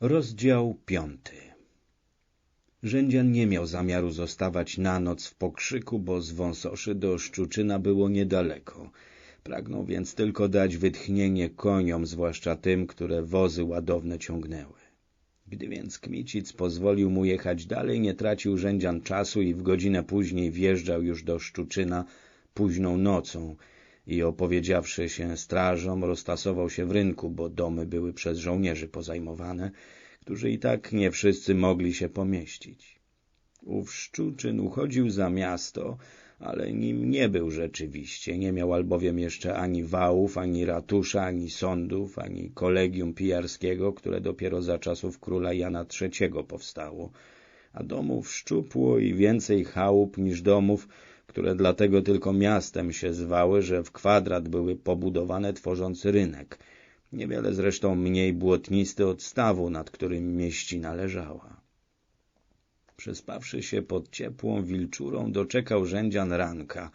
Rozdział piąty Rzędzian nie miał zamiaru zostawać na noc w pokrzyku, bo z Wąsoszy do Szczuczyna było niedaleko. Pragnął więc tylko dać wytchnienie koniom, zwłaszcza tym, które wozy ładowne ciągnęły. Gdy więc Kmicic pozwolił mu jechać dalej, nie tracił Rzędzian czasu i w godzinę później wjeżdżał już do Szczuczyna późną nocą i opowiedziawszy się strażom, roztasował się w rynku, bo domy były przez żołnierzy pozajmowane, którzy i tak nie wszyscy mogli się pomieścić. Ów Szczuczyn uchodził za miasto, ale nim nie był rzeczywiście, nie miał albowiem jeszcze ani wałów, ani ratusza, ani sądów, ani kolegium pijarskiego, które dopiero za czasów króla Jana III powstało, a domów szczupło i więcej chałup niż domów, które dlatego tylko miastem się zwały, że w kwadrat były pobudowane tworząc rynek, niewiele zresztą mniej błotnisty od stawu, nad którym mieścina leżała. Przespawszy się pod ciepłą wilczurą, doczekał rzędzian ranka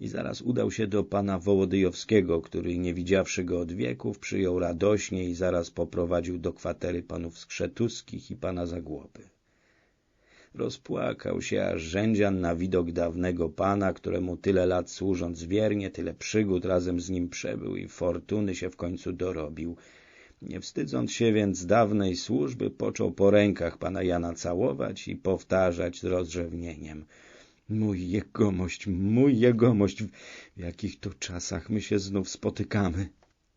i zaraz udał się do pana Wołodyjowskiego, który, nie widziawszy go od wieków, przyjął radośnie i zaraz poprowadził do kwatery panów Skrzetuskich i pana Zagłoby. Rozpłakał się aż rzędzian na widok dawnego pana, któremu tyle lat służąc wiernie, tyle przygód razem z nim przebył i fortuny się w końcu dorobił. Nie wstydząc się więc dawnej służby, począł po rękach pana Jana całować i powtarzać z rozrzewnieniem. Mój jegomość, mój jegomość, w jakich to czasach my się znów spotykamy.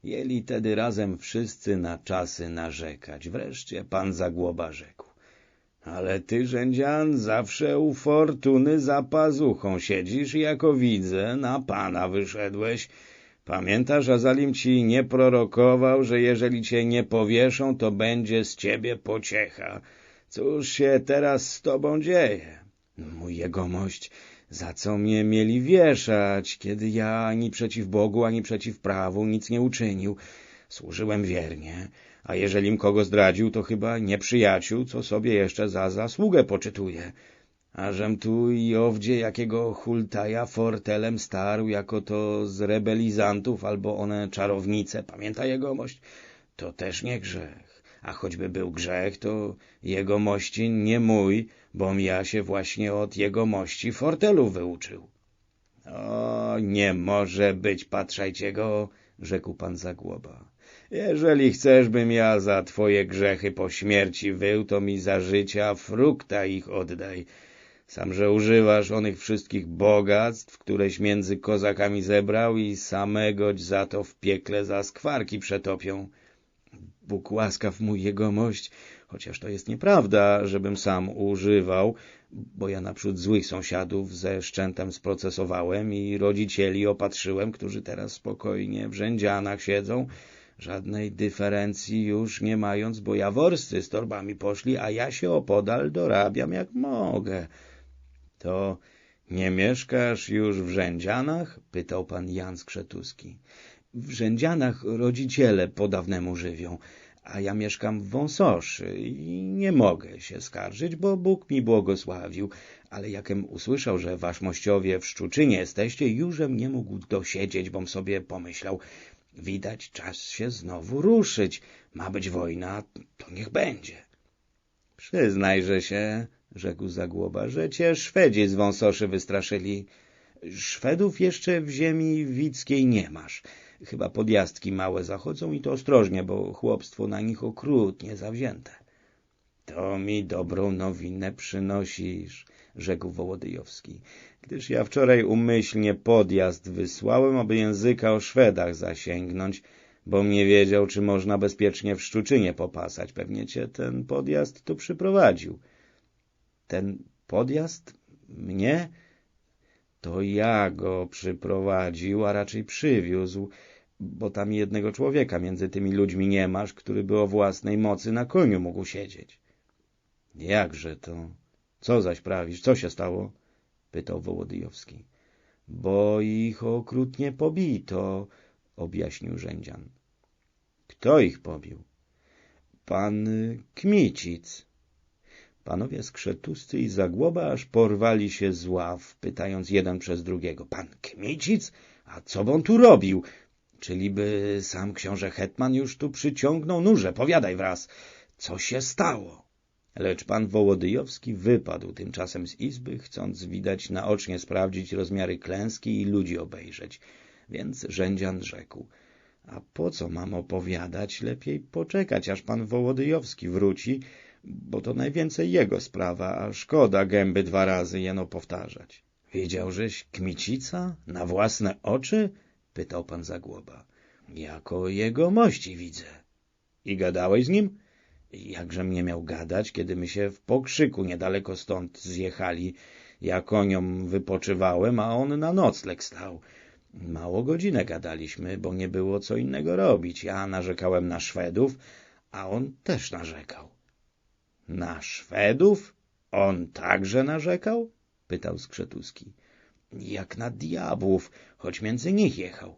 Jeli tedy razem wszyscy na czasy narzekać. Wreszcie pan Zagłoba rzekł. Ale ty, rzędzian, zawsze u fortuny za pazuchą siedzisz i jako widzę, na pana wyszedłeś. Pamiętasz, Azalim ci nie prorokował, że jeżeli cię nie powieszą, to będzie z ciebie pociecha. Cóż się teraz z tobą dzieje? Mój jegomość, za co mnie mieli wieszać, kiedy ja ani przeciw Bogu, ani przeciw prawu nic nie uczynił? Służyłem wiernie, a jeżelim kogo zdradził, to chyba nieprzyjaciół, co sobie jeszcze za zasługę poczytuje. Ażem tu i owdzie jakiego hultaja fortelem starł, jako to z rebelizantów albo one czarownice, pamięta jegomość? To też nie grzech. A choćby był grzech, to jegomości nie mój, bom ja się właśnie od jegomości fortelu wyuczył. O, nie może być, patrzajcie go, rzekł pan Zagłoba. Jeżeli chcesz, bym ja za twoje grzechy po śmierci wył, to mi za życia frukta ich oddaj. Sam, że używasz onych wszystkich bogactw, któreś między kozakami zebrał i samegoć za to w piekle za skwarki przetopią. Bóg łaskaw mój jegomość, chociaż to jest nieprawda, żebym sam używał, bo ja naprzód złych sąsiadów ze szczętem sprocesowałem i rodzicieli opatrzyłem, którzy teraz spokojnie w rzędzianach siedzą, żadnej dyferencji już nie mając, bo jaworscy z torbami poszli, a ja się opodal dorabiam jak mogę. To nie mieszkasz już w Rzędzianach? pytał pan Jan Skrzetuski. W Rzędzianach rodziciele po dawnemu żywią, a ja mieszkam w Wąsoszy i nie mogę się skarżyć, bo Bóg mi błogosławił, ale jakem usłyszał, że wasz mościowie w Szczuczynie jesteście, jużem nie mógł dosiedzieć, bom sobie pomyślał, widać czas się znowu ruszyć, ma być wojna, to niech będzie. Przyznajże się, rzekł Zagłoba, że cię Szwedzi z Wąsoszy wystraszyli. Szwedów jeszcze w ziemi wickiej nie masz. Chyba podjazdki małe zachodzą i to ostrożnie, bo chłopstwo na nich okrutnie zawzięte. To mi dobrą nowinę przynosisz, rzekł Wołodyjowski, gdyż ja wczoraj umyślnie podjazd wysłałem, aby języka o Szwedach zasięgnąć, bo nie wiedział, czy można bezpiecznie w Szczuczynie popasać. Pewnie cię ten podjazd tu przyprowadził. Ten podjazd? Mnie? To ja go przyprowadził, a raczej przywiózł, bo tam jednego człowieka między tymi ludźmi nie masz, który by o własnej mocy na koniu mógł siedzieć. Jakże to? Co zaś prawisz? Co się stało? pytał Wołodyjowski. Bo ich okrutnie pobito, objaśnił rzędzian. Kto ich pobił? Pan Kmicic. Panowie skrzetuscy i zagłoba aż porwali się z ław, pytając jeden przez drugiego. Pan Kmicic? A co on tu robił? Czyliby sam książę Hetman już tu przyciągnął nurze? Powiadaj wraz. Co się stało? Lecz pan Wołodyjowski wypadł tymczasem z izby, chcąc widać naocznie sprawdzić rozmiary klęski i ludzi obejrzeć. Więc rzędzian rzekł — a po co mam opowiadać? Lepiej poczekać, aż pan Wołodyjowski wróci, bo to najwięcej jego sprawa, a szkoda gęby dwa razy jeno powtarzać. Wiedziałżeś kmicica? Na własne oczy? pytał pan Zagłoba. Jako jego mości widzę. I gadałeś z nim? Jakże mnie miał gadać, kiedy my się w pokrzyku niedaleko stąd zjechali. Ja koniom wypoczywałem, a on na nocleg stał. Mało godzinę gadaliśmy, bo nie było co innego robić. Ja narzekałem na Szwedów, a on też narzekał. Na Szwedów? On także narzekał? pytał Skrzetuski. Jak na diabłów, choć między nich jechał.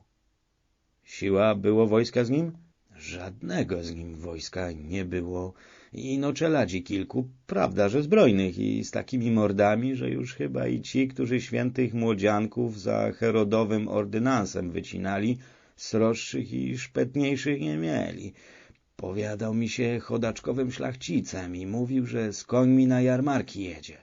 Siła było wojska z nim? Żadnego z nim wojska nie było i no czeladzi kilku, prawda, że zbrojnych i z takimi mordami, że już chyba i ci, którzy świętych młodzianków za herodowym ordynansem wycinali, sroższych i szpetniejszych nie mieli. Powiadał mi się chodaczkowym szlachcicem i mówił, że z końmi na jarmarki jedzie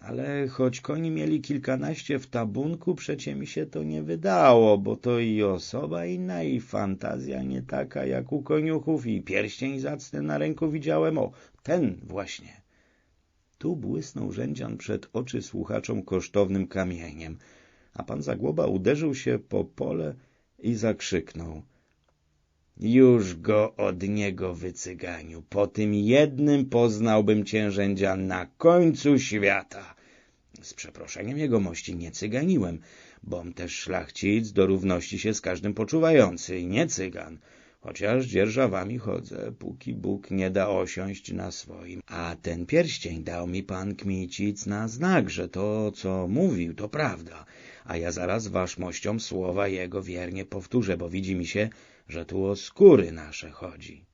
ale choć koni mieli kilkanaście w tabunku, przecie mi się to nie wydało, bo to i osoba inna, i fantazja nie taka jak u koniuchów, i pierścień zacny na ręku widziałem, o, ten właśnie. Tu błysnął rzędzian przed oczy słuchaczom kosztownym kamieniem, a pan Zagłoba uderzył się po pole i zakrzyknął. Już go od niego wycyganiu. Po tym jednym poznałbym cię, rzędzia, na końcu świata. Z przeproszeniem jego mości nie cyganiłem, bom też szlachcic do równości się z każdym poczuwający i nie cygan, chociaż dzierżawami chodzę, póki Bóg nie da osiąść na swoim. A ten pierścień dał mi pan Kmicic na znak, że to, co mówił, to prawda, a ja zaraz waszmościom słowa jego wiernie powtórzę, bo widzi mi się, że tu o skóry nasze chodzi.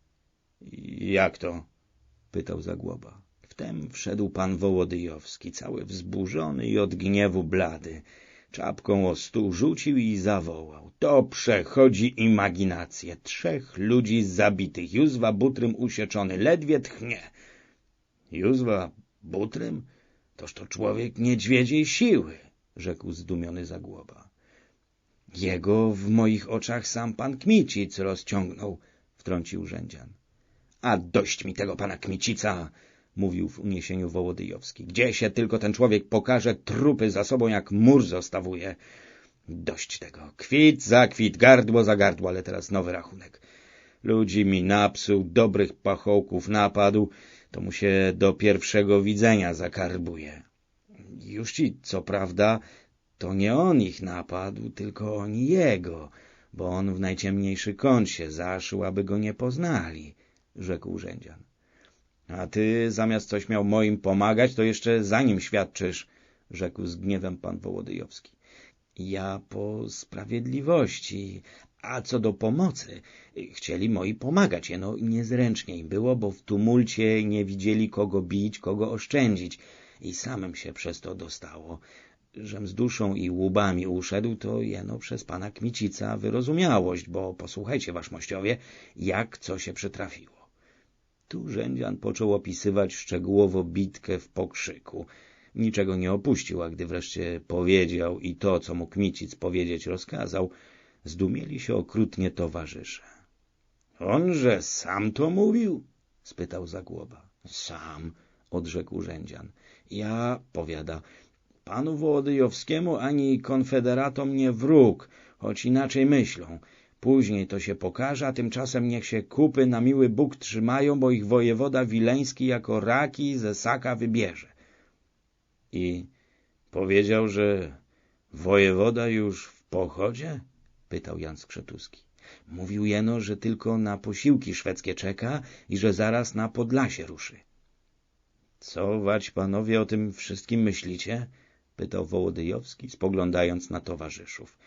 — Jak to? — pytał Zagłoba. Wtem wszedł pan Wołodyjowski, cały wzburzony i od gniewu blady. Czapką o stół rzucił i zawołał. To przechodzi imaginację. Trzech ludzi zabitych. Józwa butrym usieczony. Ledwie tchnie. Józwa butrym? Toż to człowiek niedźwiedziej siły, rzekł zdumiony Zagłoba. Jego w moich oczach sam pan Kmicic rozciągnął, wtrącił rzędzian. A dość mi tego pana Kmicica, mówił w uniesieniu Wołodyjowski. Gdzie się tylko ten człowiek pokaże, trupy za sobą jak mur zostawuje. Dość tego. Kwit za kwit, gardło za gardło, ale teraz nowy rachunek. Ludzi mi napsuł, dobrych pachołków napadł, to mu się do pierwszego widzenia zakarbuje. Już ci, co prawda, to nie on ich napadł, tylko oni jego, bo on w najciemniejszy kąt się zaszył, aby go nie poznali, rzekł urzędzian. A ty zamiast coś miał moim pomagać, to jeszcze za nim świadczysz, rzekł z gniewem pan Wołodyjowski. Ja po sprawiedliwości, a co do pomocy, chcieli moi pomagać, jeno niezręcznie im było, bo w tumulcie nie widzieli kogo bić, kogo oszczędzić i samym się przez to dostało. Żem z duszą i łubami uszedł, to jeno przez pana Kmicica wyrozumiałość, bo posłuchajcie, waszmościowie, jak co się przytrafiło. Tu rzędzian począł opisywać szczegółowo bitkę w pokrzyku. Niczego nie opuścił, a gdy wreszcie powiedział i to, co mu Kmicic powiedzieć rozkazał, zdumieli się okrutnie towarzysze. — Onże sam to mówił? — spytał Zagłoba. — Sam — odrzekł rzędzian. — Ja, powiada, panu Wołodyjowskiemu ani konfederatom nie wróg, choć inaczej myślą. Później to się pokaże, a tymczasem niech się kupy na miły Bóg trzymają, bo ich wojewoda wileński jako raki ze saka wybierze. I powiedział, że wojewoda już w pochodzie? pytał Jan Skrzetuski. Mówił jeno, że tylko na posiłki szwedzkie czeka i że zaraz na Podlasie ruszy. Co wać panowie o tym wszystkim myślicie? Pytał Wołodyjowski, spoglądając na towarzyszów.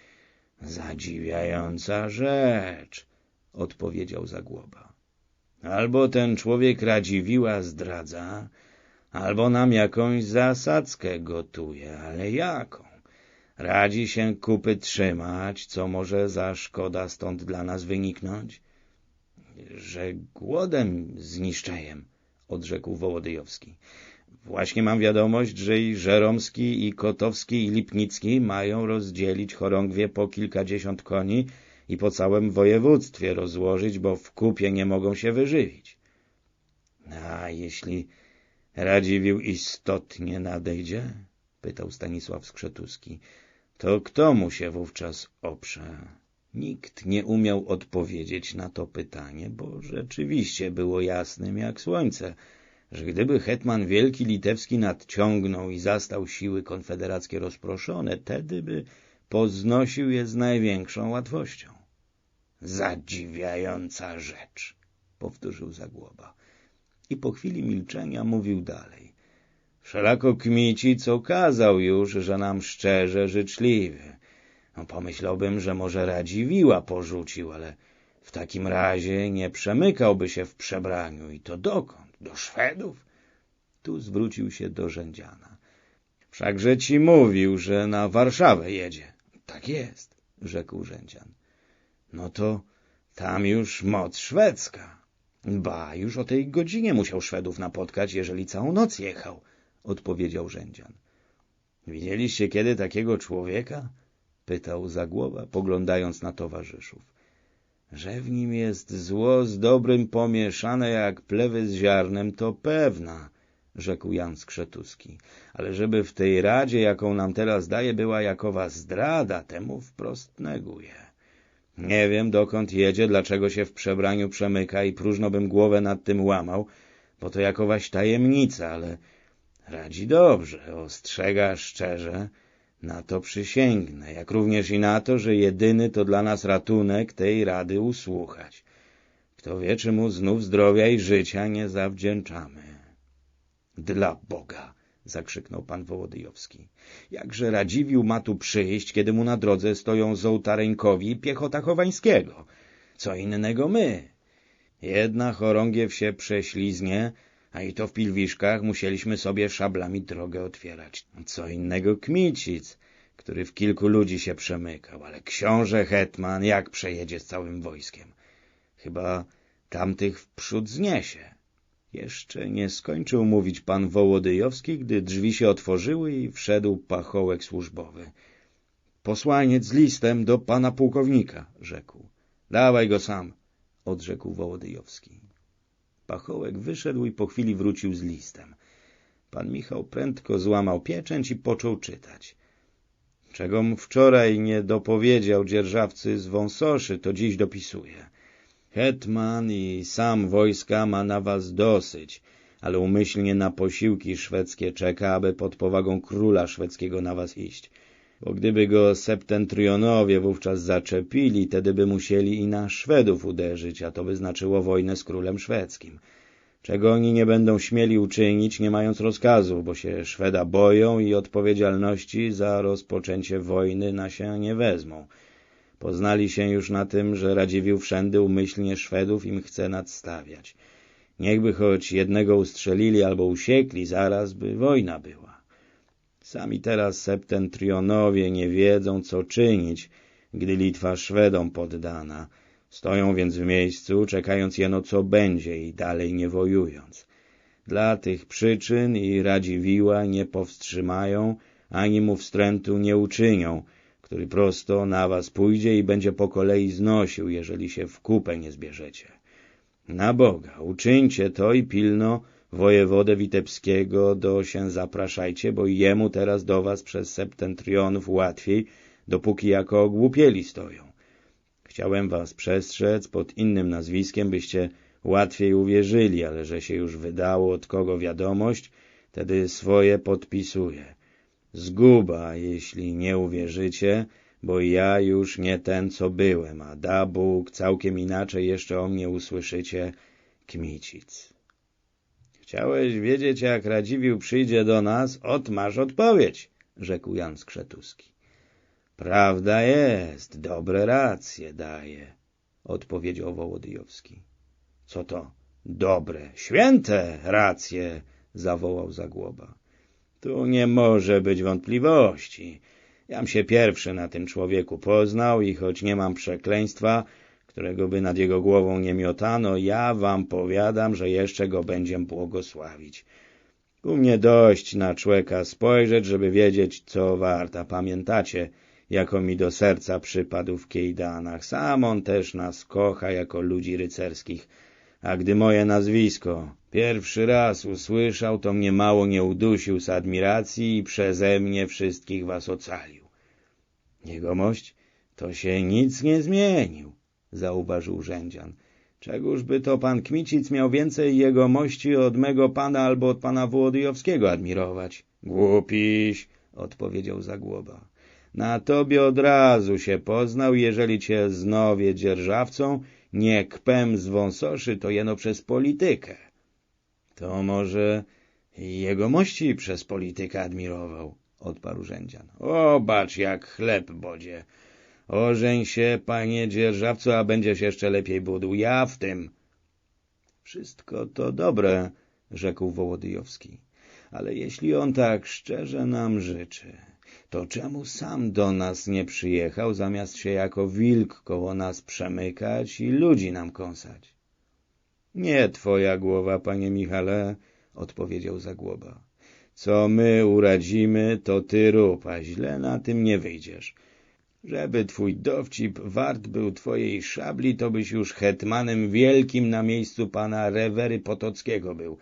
Zadziwiająca rzecz, odpowiedział Zagłoba. Albo ten człowiek Radziwiła zdradza, albo nam jakąś zasadzkę gotuje, ale jaką? Radzi się kupy trzymać, co może za szkoda stąd dla nas wyniknąć? że głodem zniszczejem, odrzekł Wołodyjowski. Właśnie mam wiadomość, że i Żeromski, i Kotowski, i Lipnicki mają rozdzielić chorągwie po kilkadziesiąt koni i po całym województwie rozłożyć, bo w kupie nie mogą się wyżywić. A jeśli Radziwił istotnie nadejdzie? pytał Stanisław Skrzetuski. To kto mu się wówczas oprze? Nikt nie umiał odpowiedzieć na to pytanie, bo rzeczywiście było jasnym jak słońce, że gdyby hetman Wielki Litewski nadciągnął i zastał siły konfederackie rozproszone, tedy by poznosił je z największą łatwością. Zadziwiająca rzecz, powtórzył Zagłoba. I po chwili milczenia mówił dalej. Wszelako Kmicic okazał już, że nam szczerze życzliwy. No, pomyślałbym, że może Radziwiła porzucił, ale w takim razie nie przemykałby się w przebraniu. I to dokąd? Do Szwedów? Tu zwrócił się do rzędziana. Wszakże ci mówił, że na Warszawę jedzie. Tak jest, rzekł rzędzian. No to tam już moc szwedzka. Ba, już o tej godzinie musiał Szwedów napotkać, jeżeli całą noc jechał, odpowiedział rzędzian. Widzieliście kiedy takiego człowieka? pytał Zagłoba, poglądając na towarzyszów. Że w nim jest zło z dobrym pomieszane jak plewy z ziarnem, to pewna, rzekł Jan Skrzetuski. Ale żeby w tej radzie, jaką nam teraz daje, była jakowa zdrada, temu wprost neguje. Nie wiem, dokąd jedzie, dlaczego się w przebraniu przemyka i próżno bym głowę nad tym łamał, bo to jakowaś tajemnica, ale radzi dobrze, ostrzega szczerze, na to przysięgnę, jak również i na to, że jedyny to dla nas ratunek tej rady usłuchać. Kto wie, czy mu znów zdrowia i życia nie zawdzięczamy. Dla Boga! zakrzyknął pan Wołodyjowski. Jakże Radziwił ma tu przyjść, kiedy mu na drodze stoją Zołtareńkowi i piechota Chowańskiego? Co innego my? Jedna chorągiew się prześliznie, a i to w Pilwiszkach musieliśmy sobie szablami drogę otwierać. Co innego Kmicic, który w kilku ludzi się przemykał, ale książę Hetman jak przejedzie z całym wojskiem? Chyba tamtych wprzód zniesie. Jeszcze nie skończył mówić pan Wołodyjowski, gdy drzwi się otworzyły i wszedł pachołek służbowy. Posłaniec z listem do pana pułkownika, rzekł. Dawaj go sam, odrzekł Wołodyjowski. Pachołek wyszedł i po chwili wrócił z listem. Pan Michał prędko złamał pieczęć i począł czytać. Czegom wczoraj nie dopowiedział dzierżawcy z wąsoszy, to dziś dopisuje. Hetman i sam wojska ma na was dosyć, ale umyślnie na posiłki szwedzkie czeka, aby pod powagą króla szwedzkiego na was iść. Bo gdyby go septentrionowie wówczas zaczepili, tedy by musieli i na Szwedów uderzyć, a to by znaczyło wojnę z królem szwedzkim. Czego oni nie będą śmieli uczynić, nie mając rozkazu, bo się Szweda boją i odpowiedzialności za rozpoczęcie wojny na się nie wezmą. Poznali się już na tym, że Radziwił wszędy umyślnie Szwedów im chce nadstawiać. Niechby choć jednego ustrzelili albo usiekli, zaraz by wojna była. Sami teraz septentrionowie nie wiedzą, co czynić, gdy Litwa Szwedom poddana. Stoją więc w miejscu, czekając jeno co będzie i dalej nie wojując. Dla tych przyczyn i Radziwiła nie powstrzymają, ani mu wstrętu nie uczynią, który prosto na was pójdzie i będzie po kolei znosił, jeżeli się w kupę nie zbierzecie. Na Boga, uczyńcie to i pilno wojewodę witebskiego do się zapraszajcie, bo jemu teraz do was przez septentrionów łatwiej, dopóki jako ogłupieli stoją. Chciałem was przestrzec pod innym nazwiskiem, byście łatwiej uwierzyli, ale że się już wydało od kogo wiadomość, wtedy swoje podpisuję. Zguba, jeśli nie uwierzycie, bo ja już nie ten, co byłem, a da Bóg, całkiem inaczej jeszcze o mnie usłyszycie, Kmicic. Chciałeś wiedzieć, jak Radziwił przyjdzie do nas? Ot, masz odpowiedź, rzekł Jan Skrzetuski. Prawda jest, dobre racje daje, odpowiedział Wołodyjowski. Co to? Dobre, święte racje, zawołał Zagłoba. Tu nie może być wątpliwości. Jam się pierwszy na tym człowieku poznał i choć nie mam przekleństwa, którego by nad jego głową nie miotano, ja wam powiadam, że jeszcze go będziem błogosławić. U mnie dość na człeka spojrzeć, żeby wiedzieć, co warta. Pamiętacie, jako mi do serca przypadł w Kejdanach. Sam on też nas kocha jako ludzi rycerskich. A gdy moje nazwisko pierwszy raz usłyszał, to mnie mało nie udusił z admiracji i przeze mnie wszystkich was ocalił. Jegomość to się nic nie zmienił, zauważył rzędzian. Czegóżby to pan Kmicic miał więcej jegomości od mego pana albo od pana Włodyjowskiego admirować? Głupiś, odpowiedział Zagłoba. Na tobie od razu się poznał, jeżeli cię znowie dzierżawcą, nie kpem z wąsoszy, to jeno przez politykę. To może jegomości przez politykę admirował, odparł rzędzian. Obacz, jak chleb bodzie. Ożeń się, panie dzierżawco, a będziesz jeszcze lepiej budł. Ja w tym. Wszystko to dobre, rzekł Wołodyjowski. Ale jeśli on tak szczerze nam życzy, to czemu sam do nas nie przyjechał, zamiast się jako wilk koło nas przemykać i ludzi nam kąsać? Nie twoja głowa, panie Michale, odpowiedział Zagłoba. Co my uradzimy, to ty rób, a źle na tym nie wyjdziesz. Żeby twój dowcip wart był twojej szabli, to byś już hetmanem wielkim na miejscu pana Rewery Potockiego był.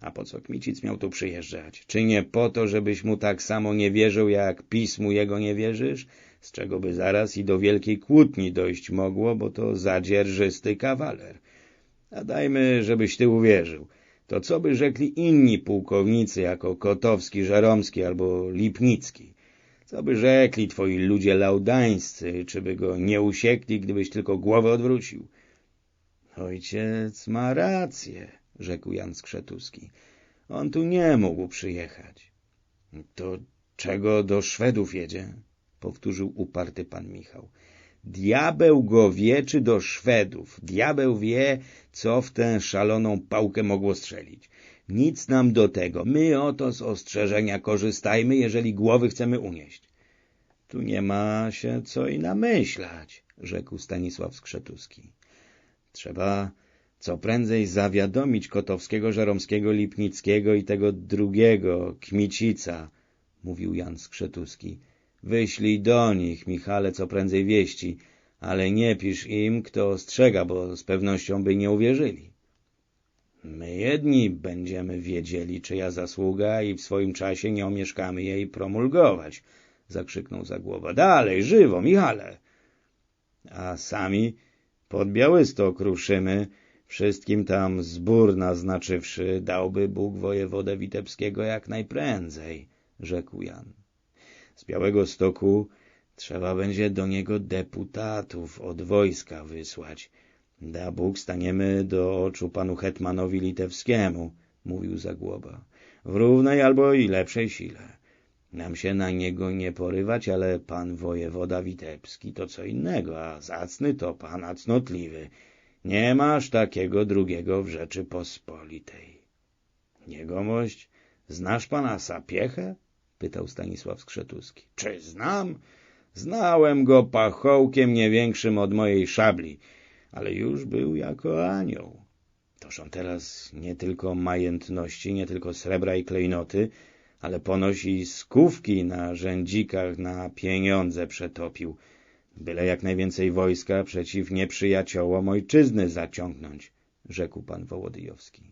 A po co Kmicic miał tu przyjeżdżać? Czy nie po to, żebyś mu tak samo nie wierzył, jak pismu jego nie wierzysz? Z czego by zaraz i do wielkiej kłótni dojść mogło, bo to zadzierżysty kawaler. A dajmy, żebyś ty uwierzył. To co by rzekli inni pułkownicy, jako Kotowski, Żeromski albo Lipnicki? Co by rzekli twoi ludzie laudańscy, czy by go nie usiekli, gdybyś tylko głowę odwrócił? Ojciec ma rację, rzekł Jan Skrzetuski. On tu nie mógł przyjechać. To czego do Szwedów jedzie? Powtórzył uparty pan Michał. Diabeł go wie, czy do Szwedów. Diabeł wie, co w tę szaloną pałkę mogło strzelić. Nic nam do tego. My oto z ostrzeżenia korzystajmy, jeżeli głowy chcemy unieść. Tu nie ma się co i namyślać, rzekł Stanisław Skrzetuski. Trzeba co prędzej zawiadomić Kotowskiego, Żeromskiego, Lipnickiego i tego drugiego, Kmicica, mówił Jan Skrzetuski. Wyślij do nich, Michale, co prędzej wieści, ale nie pisz im, kto ostrzega, bo z pewnością by nie uwierzyli. My jedni będziemy wiedzieli, czyja zasługa i w swoim czasie nie omieszkamy jej promulgować, zakrzyknął Zagłoba. Dalej, żywo, Michale! A sami pod Białystok ruszymy, wszystkim tam zbór naznaczywszy, dałby Bóg wojewodę Witebskiego jak najprędzej, rzekł Jan. Z Białego Stoku trzeba będzie do niego deputatów od wojska wysłać. Da Bóg staniemy do oczu panu hetmanowi litewskiemu, mówił Zagłoba, w równej albo i lepszej sile. Nam się na niego nie porywać, ale pan wojewoda witebski to co innego, a zacny to pan cnotliwy. Nie masz takiego drugiego w Rzeczypospolitej. Niegomość, znasz pana Sapiechę? Pytał Stanisław Skrzetuski. Czy znam? Znałem go pachołkiem nie większym od mojej szabli, ale już był jako anioł. Toż on teraz nie tylko majętności, nie tylko srebra i klejnoty, ale ponosi skówki na rzędzikach na pieniądze przetopił, byle jak najwięcej wojska przeciw nieprzyjaciołom ojczyzny zaciągnąć, rzekł pan Wołodyjowski.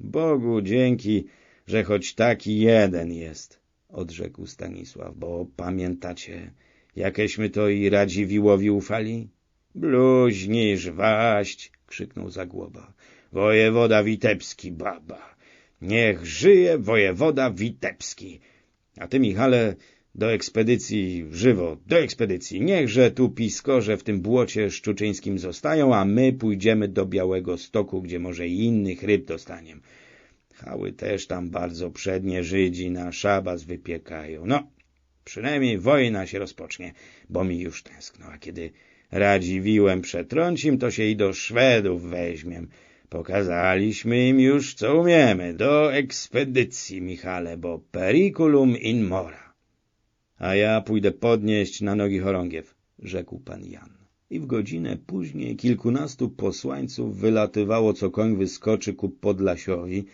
Bogu dzięki, że choć taki jeden jest, odrzekł Stanisław, bo pamiętacie, jakeśmy to i Radziwiłowi ufali? Bluźnisz waść, krzyknął Zagłoba. Wojewoda Witebski, baba. Niech żyje wojewoda Witebski. A ty, Michale, do ekspedycji, żywo, do ekspedycji. Niechże tu piskorze w tym błocie szczuczyńskim zostają, a my pójdziemy do Białego Stoku, gdzie może i innych ryb dostaniem. Chały też tam bardzo przednie Żydzi na szabas wypiekają. No, przynajmniej wojna się rozpocznie, bo mi już tęskno, a kiedy Radziwiłem przetrącim, to się i do Szwedów weźmiem. Pokazaliśmy im już, co umiemy. Do ekspedycji, Michale, bo periculum in mora. A ja pójdę podnieść na nogi chorągiew, rzekł pan Jan. i w godzinę później kilkunastu posłańców wylatywało, co koń wyskoczy ku Podlasiowi,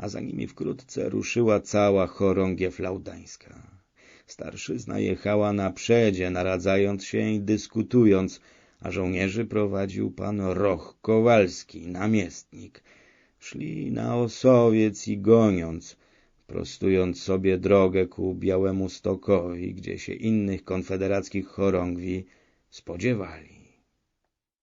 a za nimi wkrótce ruszyła cała chorągiew laudańska. Starszyzna jechała na przedzie, naradzając się i dyskutując, a żołnierzy prowadził pan Roch Kowalski, namiestnik. Szli na Osowiec i goniąc, prostując sobie drogę ku Białemu Stokowi, gdzie się innych konfederackich chorągwi spodziewali.